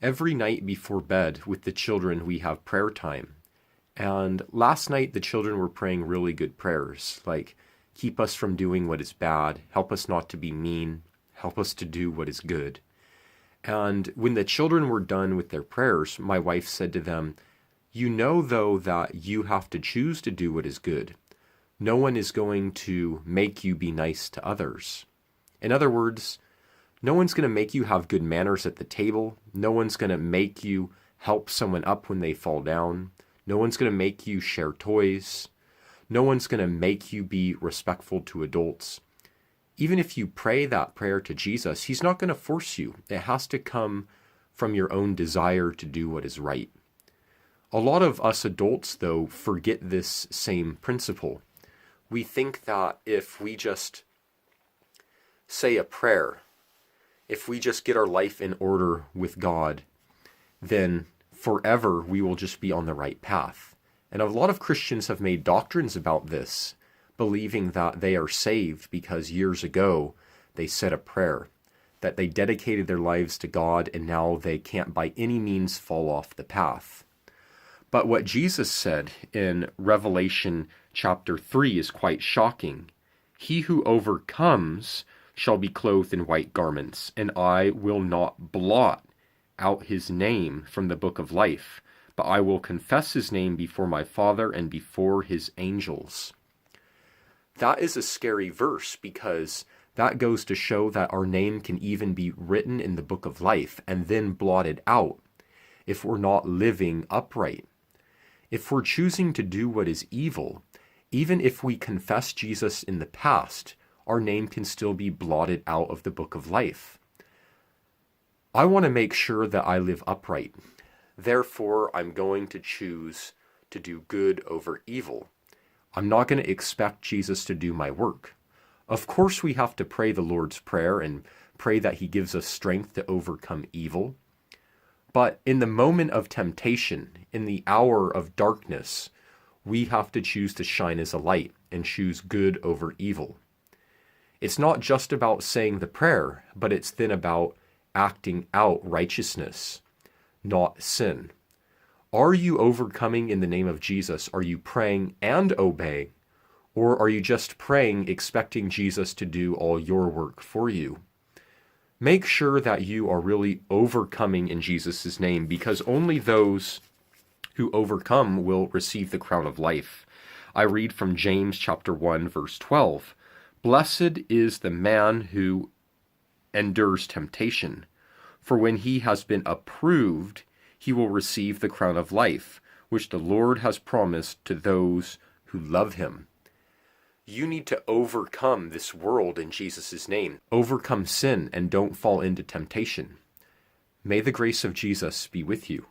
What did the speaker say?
Every night before bed with the children, we have prayer time. And last night, the children were praying really good prayers, like, keep us from doing what is bad, help us not to be mean, help us to do what is good. And when the children were done with their prayers, my wife said to them, You know, though, that you have to choose to do what is good. No one is going to make you be nice to others. In other words, no one's going to make you have good manners at the table. No one's going to make you help someone up when they fall down. No one's going to make you share toys. No one's going to make you be respectful to adults. Even if you pray that prayer to Jesus, He's not going to force you. It has to come from your own desire to do what is right. A lot of us adults, though, forget this same principle. We think that if we just say a prayer, if we just get our life in order with God, then forever we will just be on the right path. And a lot of Christians have made doctrines about this, believing that they are saved because years ago they said a prayer, that they dedicated their lives to God and now they can't by any means fall off the path. But what Jesus said in Revelation chapter 3 is quite shocking. He who overcomes shall be clothed in white garments, and I will not blot out his name from the book of life, but I will confess his name before my Father and before his angels. That is a scary verse because that goes to show that our name can even be written in the book of life and then blotted out if we're not living upright. If we're choosing to do what is evil, even if we confess Jesus in the past, our name can still be blotted out of the book of life. I want to make sure that I live upright. Therefore, I'm going to choose to do good over evil. I'm not going to expect Jesus to do my work. Of course, we have to pray the Lord's Prayer and pray that He gives us strength to overcome evil. But in the moment of temptation, in the hour of darkness, we have to choose to shine as a light and choose good over evil. It's not just about saying the prayer, but it's then about acting out righteousness, not sin. Are you overcoming in the name of Jesus? Are you praying and obeying? Or are you just praying, expecting Jesus to do all your work for you? Make sure that you are really overcoming in Jesus' name, because only those who overcome will receive the crown of life. I read from James chapter 1 verse 12. Blessed is the man who endures temptation, for when he has been approved, he will receive the crown of life, which the Lord has promised to those who love him. You need to overcome this world in Jesus' name. Overcome sin and don't fall into temptation. May the grace of Jesus be with you.